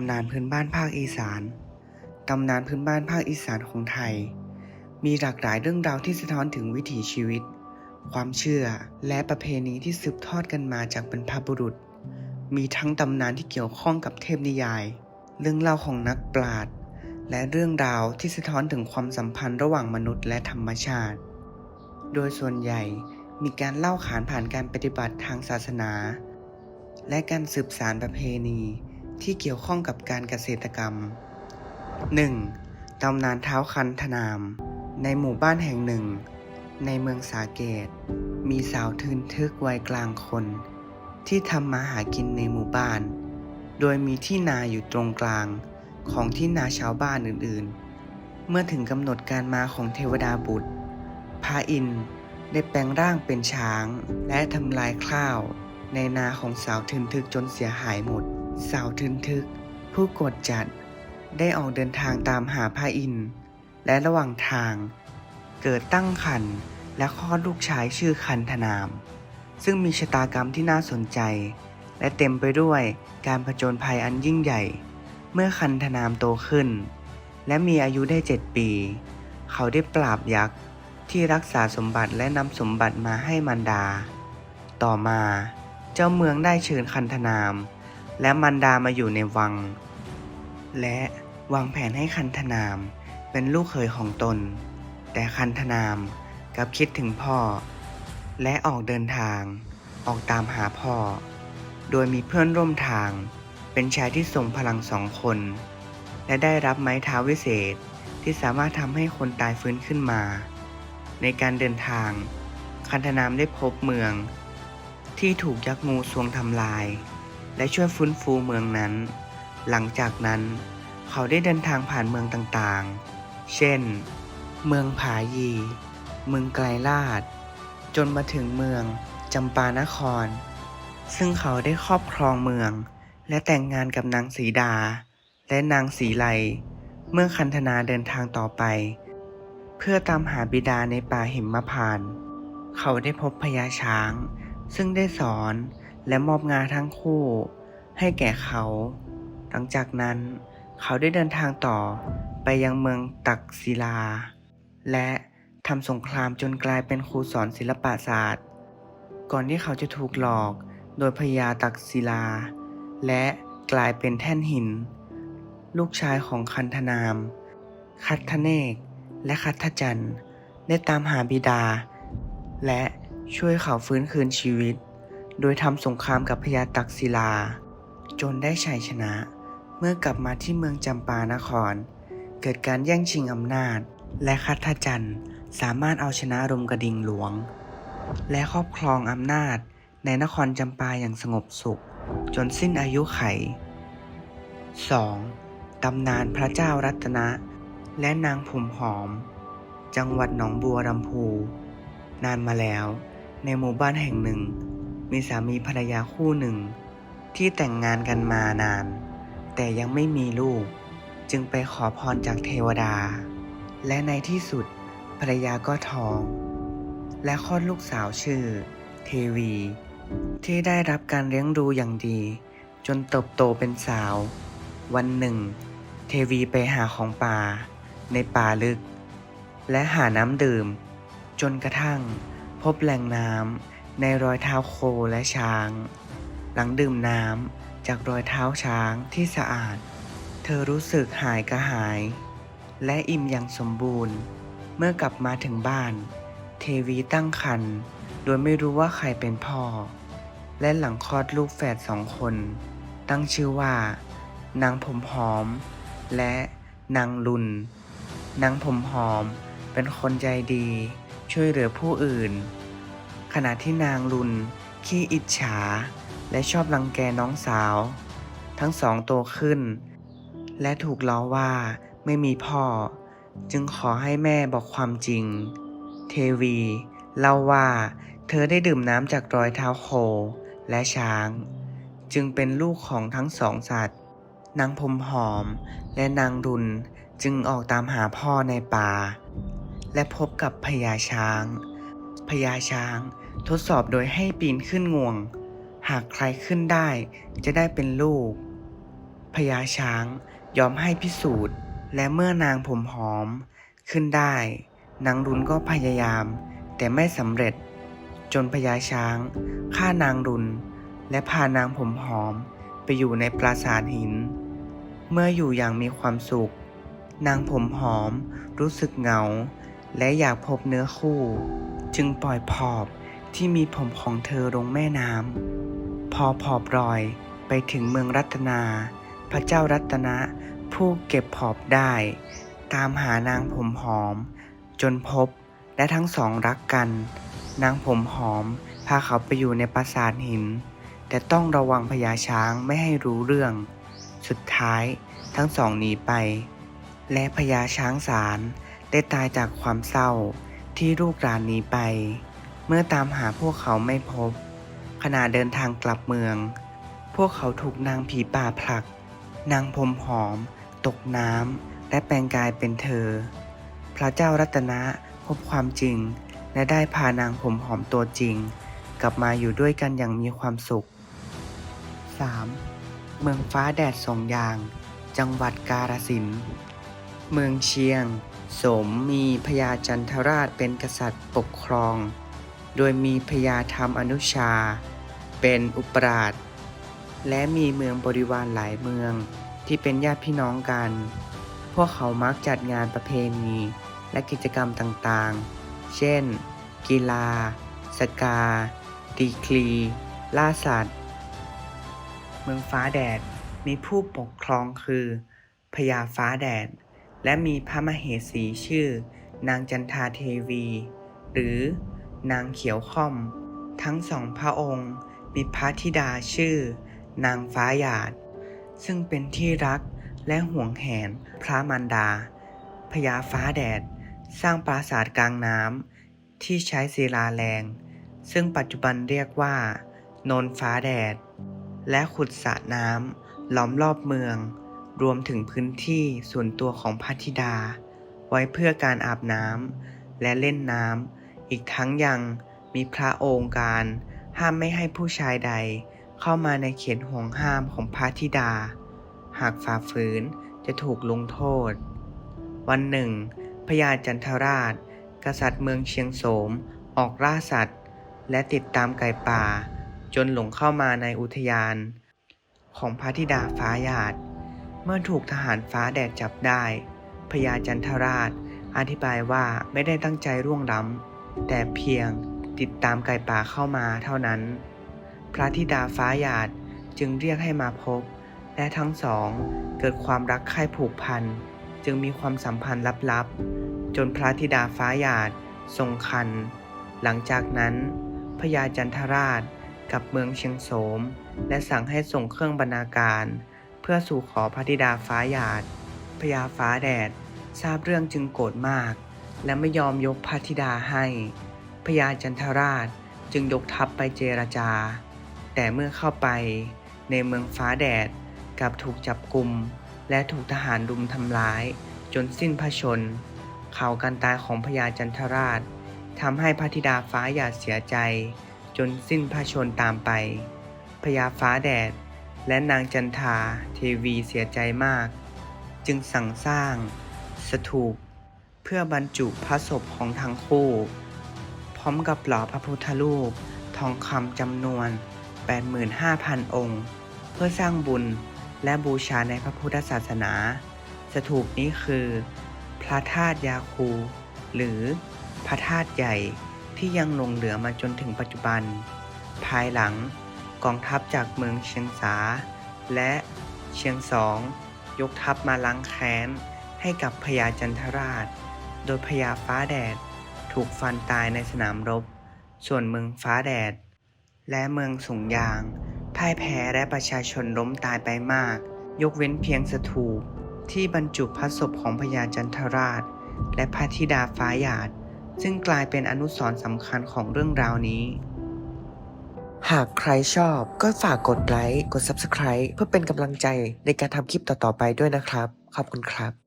ำนานพื้นบ้านภาคอีสาน ตำนานพื้นบ้านภาคอีสานของไทย มีหลากหลายเรื่องราวที่สะท้อนถึงวิถีชีวิต ความเชื่อและประเพณีที่สืบทอดกันมาจากบรรพบุรุษ มีทั้งตำนานที่เกี่ยวข้องกับเทพนิยาย เรื่องเล่าของนักปราชญ์และเรื่องราวที่สะท้อนถึงความสัมพันธ์ระหว่างมนุษย์และธรรมชาติ โดยส่วนใหญ่มีการเล่าขานผ่านการปฏิบัติทางศาสนา และการสืบสารประเพณี ที่เกี่ยวข้องกับการเกษตรกรรม 1. ตำนานเท้าคันธนาม ในหมู่บ้านแห่งหนึ่ง ในเมืองสาเกต มีสาวทืนทึกวัยกลางคน ที่ทำมาหากินในหมู่บ้าน โดยมีที่นาอยู่ตรงกลางของที่นาชาวบ้านอื่นๆ เมื่อถึงกำหนดการมาของเทวดาบุตรพระอินได้แปลงร่างเป็นช้าง และทำลายข้าว ในนาของสาวทึนทึกจนเสียหายหมด สาวทึนทึก ผู้กดจัด ได้ออกเดินทางตามหาพระอินทร์และระหว่างทาง เกิดตั้งครรภ์และคลอดลูกชายชื่อคันธนาม ซึ่งมีชะตากรรมที่น่าสนใจ และเต็มไปด้วยการผจญภัยอันยิ่งใหญ่ เมื่อคันธนามโตขึ้น และมีอายุได้เจ็ดปี เขาได้ปราบยักษ์ที่รักษาสมบัติและนำสมบัติมาให้มันดา ต่อมาเจ้าเมืองได้เชิญคันธนาม และมันดามาอยู่ในวัง และวางแผนให้คันธนามเป็นลูกเขยของตน แต่คันธนามกลับคิดถึงพ่อ และออกเดินทาง ออกตามหาพ่อ โดยมีเพื่อนร่วมทาง เป็นชายที่ทรงพลังสองคน และได้รับไม้เท้าวิเศษที่สามารถทำให้คนตายฟื้นขึ้นมา ในการเดินทาง คันธนามได้พบเมือง ที่ถูกยักษ์งูสวงทำลาย และช่วยฟื้นฟูเมืองนั้น หลังจากนั้นเขาได้เดินทางผ่านเมืองต่างๆ เช่น เมืองผายี เมืองไกลลาด จนมาถึงเมืองจำปานคร ซึ่งเขาได้ครอบครองเมือง และแต่งงานกับนางสีดา และนางสีไล เมื่อคันธนาเดินทางต่อไป เพื่อตามหาบิดาในป่าหิมพานต์เขาได้พบพญาช้าง ซึ่งได้สอน และมอบงานทั้งคู่ ให้แก่เขา หลังจากนั้นเขาได้เดินทางต่อไปยังเมืองตักศิลา และทำสงครามจนกลายเป็นครูสอนศิลปศาสตร์ ก่อนที่เขาจะถูกหลอกโดยพญาตักศิลา และกลายเป็นแท่นหิน ลูกชายของคันธนาม คัทธเนก และคัทธจันได้ตามหาบิดา และช่วยเขาฟื้นคืนชีวิต โดยทำสงครามกับพญาตักศิลา จนได้ชัยชนะ เมื่อกลับมาที่เมืองจำปานคร เกิดการแย่งชิงอำนาจ และคัทธจันสามารถเอาชนะรมกระดิ่งหลวง และครอบครองอำนาจในนครจำปาอย่างสงบสุข จนสิ้นอายุไข 2. ตำนานพระเจ้ารัตนะ และนางผมหอม จังหวัดหนองบัวลำพู นานมาแล้ว ในหมู่บ้านแห่งหนึ่ง มีสามีภรรยาคู่หนึ่ง ที่แต่งงานกันมานาน แต่ยังไม่มีลูก จึงไปขอพรจากเทวดา และในที่สุดภรรยาก็ท้อง และคลอดลูกสาวชื่อ เทวี ที่ได้รับการเลี้ยงดูอย่างดี จนเติบโตเป็นสาว วันหนึ่ง เทวีไปหาของป่า ในป่าลึก และหาน้ำดื่ม จนกระทั่งพบแหล่งน้ำ ในรอยเท้าโคและช้าง หลังดื่มน้ำจากรอยเท้าช้างที่สะอาด เธอรู้สึกหายกระหาย และอิ่มอย่างสมบูรณ์ เมื่อกลับมาถึงบ้าน เทวีตั้งครรภ์โดยไม่รู้ว่าใครเป็นพ่อ และหลังคลอดลูกแฝดสองคน ตั้งชื่อว่า นางผมหอม และนางลุนนางผมหอมเป็นคนใจดี ช่วยเหลือผู้อื่น ขณะที่นางลุนขี้อิจฉา และชอบรังแกน้องสาว ทั้งสองโตขึ้น และถูกล้อว่าไม่มีพ่อ จึงขอให้แม่บอกความจริง เทวี เล่าว่าเธอได้ดื่มน้ำจากรอยเท้าโคและช้าง จึงเป็นลูกของทั้งสองสัตว์ นางผมหอมและนางรุนจึงออกตามหาพ่อในป่า และพบกับพญาช้างพญาช้าง ทดสอบโดยให้ปีนขึ้นงวง หากใครขึ้นได้จะได้เป็นลูก พญาช้างยอมให้พิสูจน์ และเมื่อนางผมหอม ขึ้นได้ นางรุนก็พยายาม แต่ไม่สำเร็จ จนพญาช้างฆ่านางรุน และพานางผมหอมไปอยู่ในปราสาทหิน เมื่ออยู่อย่างมีความสุข นางผมหอมรู้สึกเหงา และอยากพบเนื้อคู่ จึงปล่อยผอบ ที่มีผมของเธอลงแม่น้ำ พอผอบรอยไปถึงเมืองรัตนา พระเจ้ารัตนะผู้เก็บผอบได้ ตามหานางผมหอม จนพบและทั้งสองรักกัน นางผมหอมพาเขาไปอยู่ในปราสาทหิน แต่ต้องระวังพญาช้างไม่ให้รู้เรื่อง สุดท้ายทั้งสองหนีไป และพญาช้างสารได้ตายจากความเศร้าที่ลูกหลานหนีไป มื่อตามหาพวกเขาไม่พบ ขณะเดินทางกลับเมือง พวกเขาถูกนางผีป่าผลัก นางผมหอม ตกน้ำและแปลงกายเป็นเธอ พระเจ้ารัตนะพบความจริง และได้พานางผมหอมตัวจริง กลับมาอยู่ด้วยกันอย่างมีความสุข 3. เมืองฟ้าแดดสองอย่าง จังหวัดกาฬสินธุ์เมืองเชียง สมมีพญาจันทราชเป็นกษัตริย์ปกครอง โดยมีพญาธรรมอนุชา เป็นอุปราช และมีเมืองบริวารหลายเมืองที่เป็นญาติพี่น้องกัน พวกเขามักจัดงานประเพณีและกิจกรรมต่างๆ เช่น กีฬา สกา ตีคลี ล่าสัตว์ เมืองฟ้าแดดมีผู้ปกครองคือพญาฟ้าแดด และมีพระมเหสีชื่อนางจันทาเทวี หรือ นางเขียวค่อม ทั้งสองพระองค์ มีพระธิดาชื่อ นางฟ้าหยาด ซึ่งเป็นที่รักและห่วงแหนพระมารดาพญาฟ้าแดด สร้างปราสาทกลางน้ำที่ใช้ศิลาแรง ซึ่งปัจจุบันเรียกว่าโนนฟ้าแดด และขุดสระน้ำล้อมรอบเมือง รวมถึงพื้นที่ส่วนตัวของพระธิดา ไว้เพื่อการอาบน้ำและเล่นน้ำ อีกทั้งยังมีพระองค์การ ห้ามไม่ให้ผู้ชายใด เข้ามาในเขตห่วงห้ามของพระธิดา หากฝ่าฝืนจะถูกลงโทษ วันหนึ่งพญาจันทราช กษัตริย์เมืองเชียงโสม ออกล่าสัตว์ และติดตามไก่ป่า จนหลงเข้ามาในอุทยาน ของพระธิดาฟ้าหยาด เมื่อถูกทหารฟ้าแดดจับได้พญาจันทราช อธิบายว่าไม่ได้ตั้งใจร่วงล้ำ แต่เพียงติดตามไก่ป่าเข้ามาเท่านั้น พระธิดาฟ้าหยาดจึงเรียกให้มาพบ และทั้งสองเกิดความรักใคร่ผูกพัน จึงมีความสัมพันธ์ลับๆ จนพระธิดาฟ้าหยาดทรงคัน หลังจากนั้นพญาจันทราชกับเมืองเชียงโสม และสั่งให้ส่งเครื่องบรรณาการ เพื่อสู่ขอพระธิดาฟ้าหยาดพญาฟ้าแดด ทราบเรื่องจึงโกรธมาก และไม่ยอมยกพระธิดาให้ พญาจันทราชจึงยกทัพไปเจรจา แต่เมื่อเข้าไปในเมืองฟ้าแดดกลับถูกจับกลุ่มและถูกทหารรุมทำร้าย จนสิ้นพระชน ข่าวการตายของพญาจันทราชทำให้พระธิดาฟ้าหยาดเสียใจ จนสิ้นพระชนตามไปพญาฟ้าแดด และนางจันทาเทวีเสียใจมาก จึงสั่งสร้าง สถูป เพื่อบรรจุพระศพของทั้งคู่ พร้อมกับหล่อพระพุทธรูป ทองคำจำนวน 85,000 องค์ เพื่อสร้างบุญและบูชาในพระพุทธศาสนา สถูปนี้คือ พระธาตุยาคู หรือพระธาตุใหญ่ที่ยังหลงเหลือมาจนถึงปัจจุบัน ภายหลังกองทัพจากเมืองเชียงสา และเชียงสอง ยกทัพมาล้างแค้นให้กับพญาจันทราช โดยพญาฟ้าแดด ถูกฟันตายในสนามรบ ส่วนเมืองฟ้าแดด และเมืองสุงยางพ่ายแพ้และประชาชนล้มตายไปมาก ยกเว้นเพียงสถูปที่บรรจุพระศพของพญาจันทราช และพระธิดาฟ้าหยาด ซึ่งกลายเป็นอนุสรณ์สำคัญของเรื่องราวนี้ หากใครชอบก็ฝากกดไลค์ กด Subscribe เพื่อเป็นกำลังใจในการทำคลิปต่อๆไปด้วยนะครับ ขอบคุณครับ